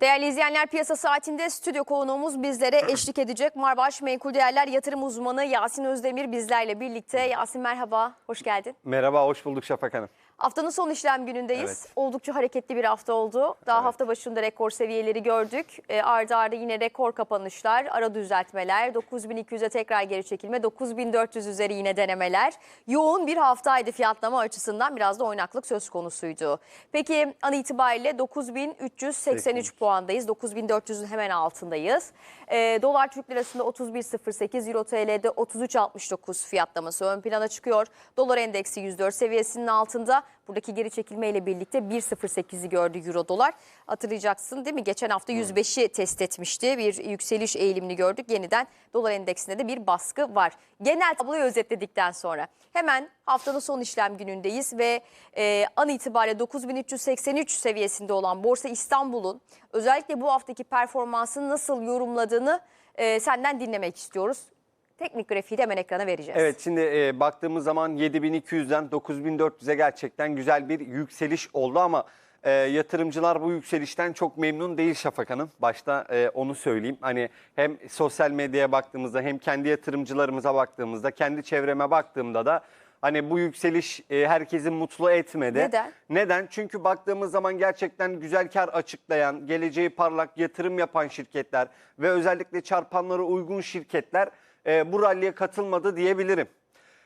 Değerli izleyenler piyasa saatinde stüdyo konuğumuz bizlere eşlik edecek. Marbaş Menkul Değerler Yatırım Uzmanı Yasin Özdemir bizlerle birlikte. Yasin merhaba, hoş geldin. Merhaba, hoş bulduk Şafak Hanım. Haftanın son işlem günündeyiz. Evet. Oldukça hareketli bir hafta oldu. Daha Evet. hafta başında rekor seviyeleri gördük. E, ardı ardı yine rekor kapanışlar, ara düzeltmeler, 9200'e tekrar geri çekilme, 9400 üzeri yine denemeler. Yoğun bir haftaydı fiyatlama açısından biraz da oynaklık söz konusuydu. Peki an itibariyle 9383 puandayız. 9400'ün hemen altındayız. E, Dolar Türk Lirası'nda 31.08, Euro TL'de 33.69 fiyatlaması ön plana çıkıyor. Dolar endeksi 104 seviyesinin altında. Buradaki geri çekilmeyle birlikte 1.08'i gördü Euro dolar. Hatırlayacaksın değil mi? Geçen hafta 105'i test etmişti. Bir yükseliş eğilimini gördük. Yeniden dolar endeksinde de bir baskı var. Genel tabloyu özetledikten sonra hemen haftanın son işlem günündeyiz ve e, an itibariyle 9383 seviyesinde olan Borsa İstanbul'un özellikle bu haftaki performansını nasıl yorumladığını e, senden dinlemek istiyoruz. Teknik grafiği de hemen ekrana vereceğiz. Evet, şimdi e, baktığımız zaman 7200'den 9400'e gerçekten güzel bir yükseliş oldu ama e, yatırımcılar bu yükselişten çok memnun değil Şafak Hanım. Başta e, onu söyleyeyim. Hani hem sosyal medyaya baktığımızda hem kendi yatırımcılarımıza baktığımızda, kendi çevreme baktığımda da hani bu yükseliş e, herkesi mutlu etmedi. Neden? Neden? Çünkü baktığımız zaman gerçekten güzel kar açıklayan, geleceği parlak yatırım yapan şirketler ve özellikle çarpanlara uygun şirketler e, bu ralliye katılmadı diyebilirim.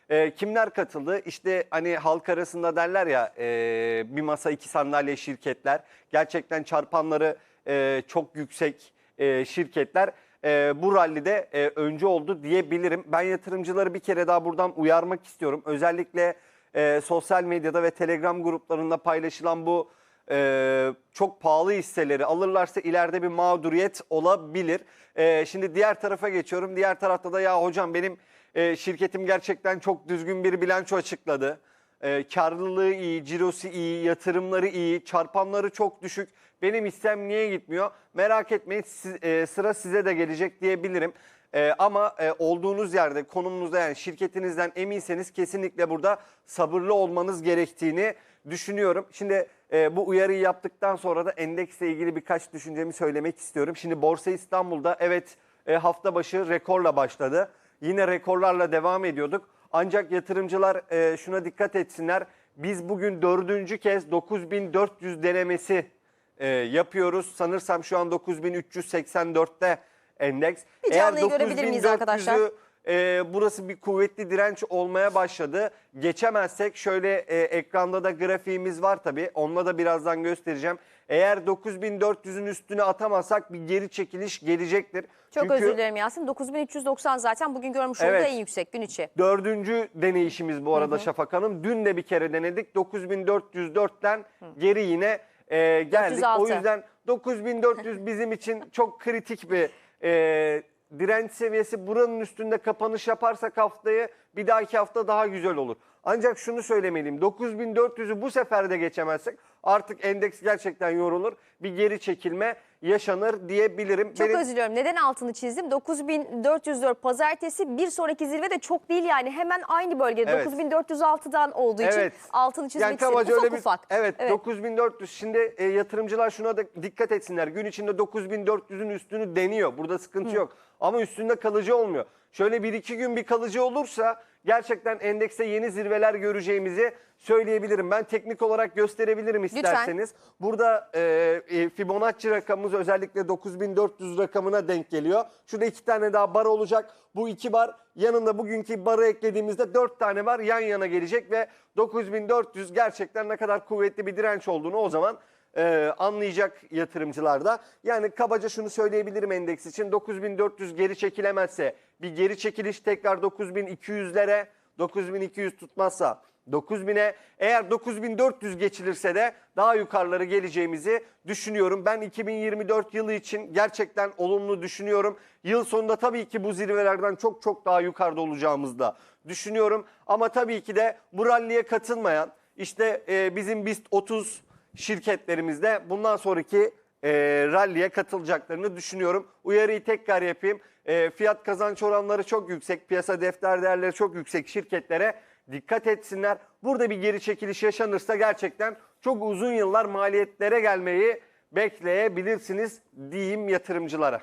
E, kimler katıldı? İşte hani halk arasında derler ya e, bir masa iki sandalye şirketler. Gerçekten çarpanları e, çok yüksek e, şirketler e, bu rallide e, öncü oldu diyebilirim. Ben yatırımcıları bir kere daha buradan uyarmak istiyorum. Özellikle e, sosyal medyada ve telegram gruplarında paylaşılan bu e, çok pahalı hisseleri alırlarsa ileride bir mağduriyet olabilir. E, şimdi diğer tarafa geçiyorum. Diğer tarafta da ya hocam benim e, şirketim gerçekten çok düzgün bir bilanço açıkladı. E, karlılığı iyi, cirosu iyi, yatırımları iyi, çarpanları çok düşük. Benim hissem niye gitmiyor? Merak etmeyin siz- e, sıra size de gelecek diyebilirim. E, ama e, olduğunuz yerde konumunuzda yani şirketinizden eminseniz kesinlikle burada sabırlı olmanız gerektiğini düşünüyorum. Şimdi e, bu uyarıyı yaptıktan sonra da endeksle ilgili birkaç düşüncemi söylemek istiyorum. Şimdi Borsa İstanbul'da evet e, hafta başı rekorla başladı. Yine rekorlarla devam ediyorduk. Ancak yatırımcılar e, şuna dikkat etsinler. Biz bugün dördüncü kez 9400 denemesi e, yapıyoruz. Sanırsam şu an 9384'te endeks. Bir canlıyı görebilir miyiz arkadaşlar? 9400'ü e, burası bir kuvvetli direnç olmaya başladı. Geçemezsek şöyle e, ekranda da grafiğimiz var tabii. Onunla da birazdan göstereceğim. Eğer 9400'ün üstüne atamazsak bir geri çekiliş gelecektir. Çok Çünkü özür dilerim Yasin. 9390 zaten bugün görmüş olduğu Evet. en yüksek gün içi. Dördüncü deneyişimiz bu arada Şafak Hanım. Dün de bir kere denedik. 9404'ten geri yine e, geldik. 406. O yüzden 9400 bizim için çok kritik bir e, direnç seviyesi. Buranın üstünde kapanış yaparsak haftayı bir dahaki hafta daha güzel olur. Ancak şunu söylemeliyim. 9400'ü bu sefer de geçemezsek artık endeks gerçekten yorulur. Bir geri çekilme yaşanır diyebilirim. Çok Benim- özür diliyorum. Neden altını çizdim? 9404 pazartesi bir sonraki zirve de çok değil yani. Hemen aynı bölgede Evet. 9406'dan olduğu için Evet. altını çizmek Yani istedim. Ufak öyle bir, ufak. Evet, 9400. Şimdi e, yatırımcılar şuna da dikkat etsinler. Gün içinde 9400'ün üstünü deniyor. Burada sıkıntı yok. Ama üstünde kalıcı olmuyor. Şöyle bir iki gün bir kalıcı olursa gerçekten endekste yeni zirveler göreceğimizi söyleyebilirim. Ben teknik olarak gösterebilirim isterseniz. Burada e, e, Fibonacci rakamımız özellikle 9400 rakamına denk geliyor. Şurada iki tane daha bar olacak. Bu iki bar yanında bugünkü barı eklediğimizde dört tane var yan yana gelecek ve 9400 gerçekten ne kadar kuvvetli bir direnç olduğunu o zaman e, anlayacak yatırımcılar da. Yani kabaca şunu söyleyebilirim endeks için 9400 geri çekilemezse bir geri çekiliş tekrar 9200'lere 9200 tutmazsa 9000'e eğer 9400 geçilirse de daha yukarıları geleceğimizi düşünüyorum. Ben 2024 yılı için gerçekten olumlu düşünüyorum. Yıl sonunda tabii ki bu zirvelerden çok çok daha yukarıda olacağımızı da düşünüyorum. Ama tabii ki de bu ralliye katılmayan işte e, bizim BIST 30 şirketlerimizde bundan sonraki e, ralliye katılacaklarını düşünüyorum. Uyarıyı tekrar yapayım. E, fiyat kazanç oranları çok yüksek, piyasa defter değerleri çok yüksek şirketlere dikkat etsinler. Burada bir geri çekiliş yaşanırsa gerçekten çok uzun yıllar maliyetlere gelmeyi bekleyebilirsiniz diyeyim yatırımcılara.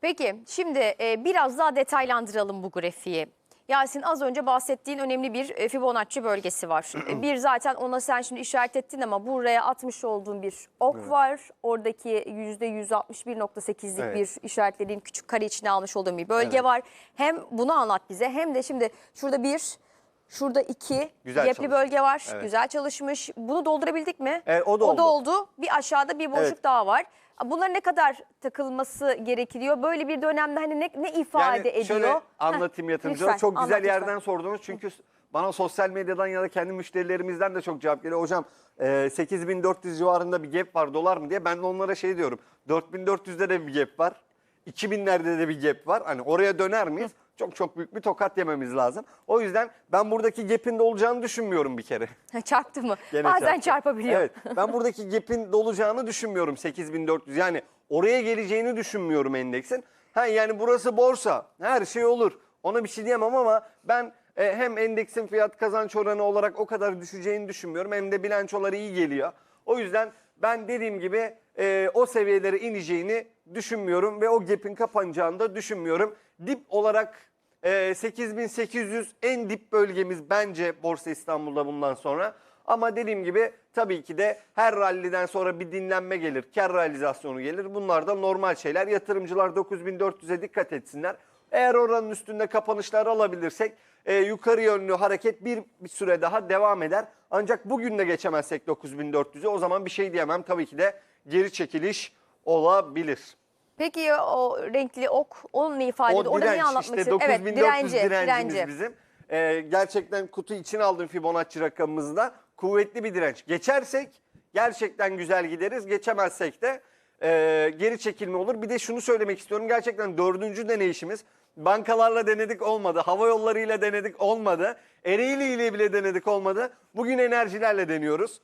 Peki şimdi e, biraz daha detaylandıralım bu grafiği. Yasin az önce bahsettiğin önemli bir e, Fibonacci bölgesi var. E, bir zaten ona sen şimdi işaret ettin ama buraya atmış olduğun bir ok var. Oradaki %161.8'lik Evet. bir işaretlediğin küçük kare içine almış olduğun bir bölge Evet. var. Hem bunu anlat bize hem de şimdi şurada bir, şurada iki Güzel gapli çalışmış. bölge var. Evet. Güzel çalışmış. Bunu doldurabildik mi? Evet, o da oldu. oldu. Bir aşağıda bir boşluk Evet. daha var. Bunların ne kadar takılması gerekiyor? Böyle bir dönemde hani ne, ne ifade ediyor? Şöyle anlatayım yatırımcılara. lütfen, Çok güzel anlat lütfen. yerden sordunuz. Çünkü bana sosyal medyadan ya da kendi müşterilerimizden de çok cevap geliyor. Hocam e, 8400 civarında bir gap var dolar mı diye. Ben de onlara şey diyorum. 4400'de de bir gap var. 2000'lerde de bir gap var. Hani oraya döner miyiz? Çok çok büyük bir tokat yememiz lazım. O yüzden ben buradaki gap'in de olacağını düşünmüyorum bir kere. Çarptı mı? Gene Bazen çarptı. çarpabiliyor. Evet ben buradaki gap'in dolacağını düşünmüyorum 8400. Yani oraya geleceğini düşünmüyorum endeksin. Ha yani burası borsa her şey olur. Ona bir şey diyemem ama ben e, hem endeksin fiyat kazanç oranı olarak o kadar düşeceğini düşünmüyorum. Hem de bilançoları iyi geliyor. O yüzden ben dediğim gibi e, o seviyelere ineceğini düşünmüyorum ve o gap'in kapanacağını da düşünmüyorum. Dip olarak ee, 8800 en dip bölgemiz bence Borsa İstanbul'da bundan sonra. Ama dediğim gibi tabii ki de her ralliden sonra bir dinlenme gelir, kar realizasyonu gelir. Bunlar da normal şeyler. Yatırımcılar 9400'e dikkat etsinler. Eğer oranın üstünde kapanışlar alabilirsek e, yukarı yönlü hareket bir, bir süre daha devam eder. Ancak bugün de geçemezsek 9400'e o zaman bir şey diyemem. Tabii ki de geri çekiliş olabilir. Peki o renkli ok onun ne ifade ediyor? O Orada direnç anlatmak işte istiyorsun? 9400 direnci, direncimiz direnci. bizim. Ee, gerçekten kutu içine aldığım Fibonacci rakamımızda kuvvetli bir direnç. Geçersek gerçekten güzel gideriz. Geçemezsek de e, geri çekilme olur. Bir de şunu söylemek istiyorum. Gerçekten dördüncü deneyişimiz. Bankalarla denedik olmadı. Hava yollarıyla denedik olmadı. Ereğli ile bile denedik olmadı. Bugün enerjilerle deniyoruz.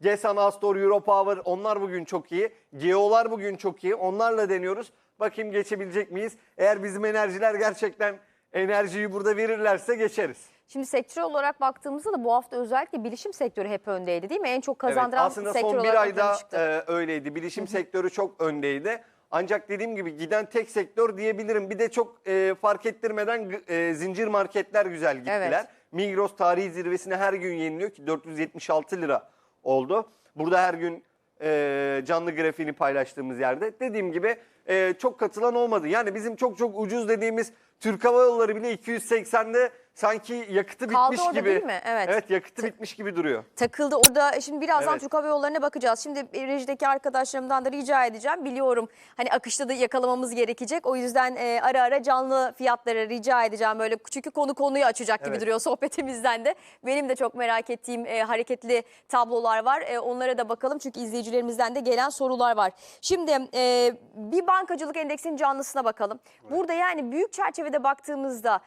Gesan, Astor, Europower onlar bugün çok iyi. Geo'lar bugün çok iyi. Onlarla deniyoruz. Bakayım geçebilecek miyiz? Eğer bizim enerjiler gerçekten enerjiyi burada verirlerse geçeriz. Şimdi sektör olarak baktığımızda da bu hafta özellikle bilişim sektörü hep öndeydi değil mi? En çok kazandıran evet, aslında sektör son bir ayda e, öyleydi. Bilişim sektörü çok öndeydi. Ancak dediğim gibi giden tek sektör diyebilirim. Bir de çok e, fark ettirmeden e, zincir marketler güzel gittiler. Evet. Migros tarihi zirvesine her gün yeniliyor ki 476 lira oldu. Burada her gün e, canlı grafiğini paylaştığımız yerde. Dediğim gibi e, çok katılan olmadı. Yani bizim çok çok ucuz dediğimiz Türk Hava Yolları bile 280'de sanki yakıtı Kaldı bitmiş orada gibi. değil mi? Evet. Evet yakıtı bitmiş gibi duruyor. takıldı. Orada şimdi birazdan Evet. Türk Hava Yolları'na bakacağız. Şimdi rejideki arkadaşlarımdan da rica edeceğim. Biliyorum hani akışta da yakalamamız gerekecek. O yüzden e, ara ara canlı fiyatları rica edeceğim. Böyle çünkü konu konuyu açacak gibi Evet. duruyor sohbetimizden de. Benim de çok merak ettiğim e, hareketli tablolar var. E, onlara da bakalım çünkü izleyicilerimizden de gelen sorular var. Şimdi e, bir bankacılık endeksinin canlısına bakalım. Burada yani büyük çerçevede baktığımızda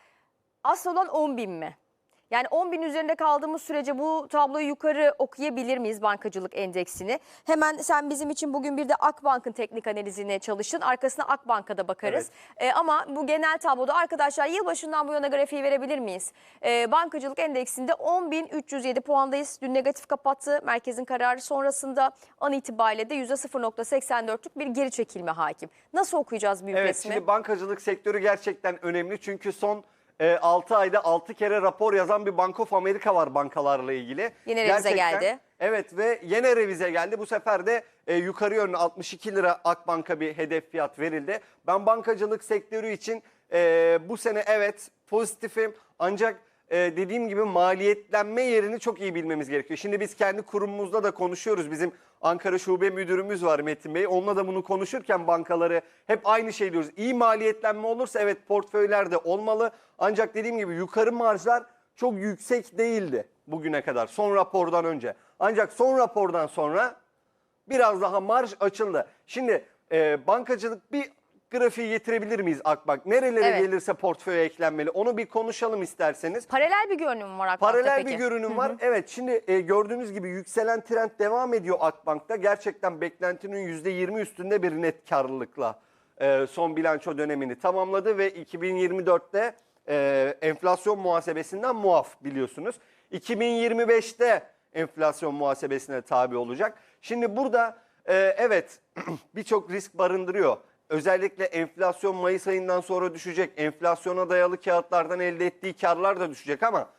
asıl olan 10 bin mi? Yani 10 bin üzerinde kaldığımız sürece bu tabloyu yukarı okuyabilir miyiz bankacılık endeksini? Hemen sen bizim için bugün bir de Akbank'ın teknik analizine çalıştın. Arkasına Akbank'a bakarız. Ee, ama bu genel tabloda arkadaşlar yılbaşından bu yana grafiği verebilir miyiz? Ee, bankacılık endeksinde 10.307 puandayız. Dün negatif kapattı. Merkezin kararı sonrasında an itibariyle de %0.84'lük bir geri çekilme hakim. Nasıl okuyacağız büyük Evet resmi? şimdi bankacılık sektörü gerçekten önemli. Çünkü son 6 ayda 6 kere rapor yazan bir Bank of America var bankalarla ilgili. Yine revize Gerçekten- geldi. Evet ve yine revize geldi. Bu sefer de e, yukarı yönlü 62 lira Akbank'a bir hedef fiyat verildi. Ben bankacılık sektörü için e, bu sene evet pozitifim. Ancak e, dediğim gibi maliyetlenme yerini çok iyi bilmemiz gerekiyor. Şimdi biz kendi kurumumuzda da konuşuyoruz. Bizim Ankara Şube Müdürümüz var Metin Bey. Onunla da bunu konuşurken bankaları hep aynı şey diyoruz. İyi maliyetlenme olursa evet portföylerde olmalı. Ancak dediğim gibi yukarı marjlar çok yüksek değildi bugüne kadar son rapordan önce. Ancak son rapordan sonra biraz daha marj açıldı. Şimdi e, bankacılık bir grafiği getirebilir miyiz Akbank? Nerelere Evet. gelirse portföye eklenmeli onu bir konuşalım isterseniz. Paralel bir görünüm var Akbank'ta Paralel peki. bir görünüm var. Evet şimdi e, gördüğünüz gibi yükselen trend devam ediyor Akbank'ta. Gerçekten beklentinin %20 üstünde bir net karlılıkla e, son bilanço dönemini tamamladı ve 2024'te e, enflasyon muhasebesinden muaf biliyorsunuz. 2025'te enflasyon muhasebesine tabi olacak. Şimdi burada e, evet birçok risk barındırıyor. Özellikle enflasyon Mayıs ayından sonra düşecek. Enflasyona dayalı kağıtlardan elde ettiği karlar da düşecek ama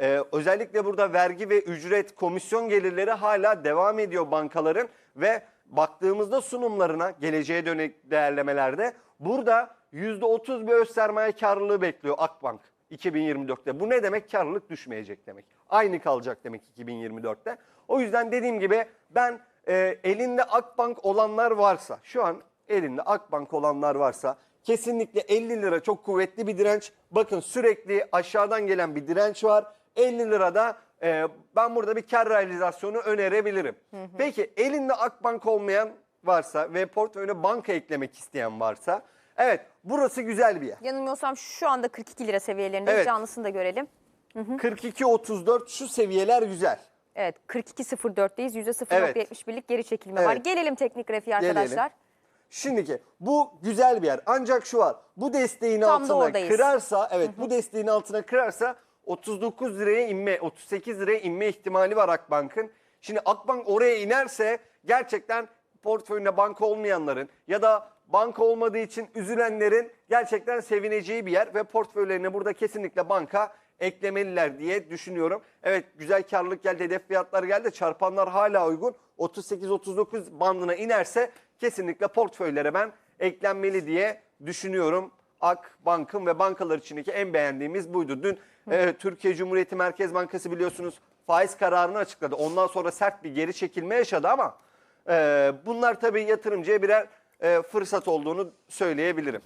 e, özellikle burada vergi ve ücret komisyon gelirleri hala devam ediyor bankaların ve baktığımızda sunumlarına geleceğe dönük değerlemelerde burada %30 bir öz sermaye karlılığı bekliyor Akbank 2024'te. Bu ne demek? Karlılık düşmeyecek demek. Aynı kalacak demek 2024'te. O yüzden dediğim gibi ben e, elinde Akbank olanlar varsa şu an elinde Akbank olanlar varsa kesinlikle 50 lira çok kuvvetli bir direnç. Bakın sürekli aşağıdan gelen bir direnç var. 50 lirada e, ben burada bir kar realizasyonu önerebilirim. Peki elinde Akbank olmayan varsa ve portföyüne banka eklemek isteyen varsa evet burası güzel bir yer. Yanılmıyorsam şu anda 42 lira seviyelerinde Evet. canlısını da görelim. 42-34 şu seviyeler güzel. Evet 42.04'teyiz. %0.71'lik geri çekilme var. Evet. Gelelim teknik grafiğe Gelelim. Şimdiki bu güzel bir yer. Ancak şu var. Bu desteğin Tam da altına oradayız. kırarsa evet bu desteğin altına kırarsa 39 liraya inme 38 liraya inme ihtimali var Akbank'ın. Şimdi Akbank oraya inerse gerçekten portföyünde banka olmayanların ya da banka olmadığı için üzülenlerin gerçekten sevineceği bir yer ve portföylerine burada kesinlikle banka eklemeliler diye düşünüyorum. Evet güzel karlılık geldi, hedef fiyatlar geldi. Çarpanlar hala uygun. 38-39 bandına inerse kesinlikle portföylere ben eklenmeli diye düşünüyorum. Ak Bank'ın ve bankalar içindeki en beğendiğimiz buydu. Dün e, Türkiye Cumhuriyeti Merkez Bankası biliyorsunuz faiz kararını açıkladı. Ondan sonra sert bir geri çekilme yaşadı ama e, bunlar tabii yatırımcıya birer e, fırsat olduğunu söyleyebilirim.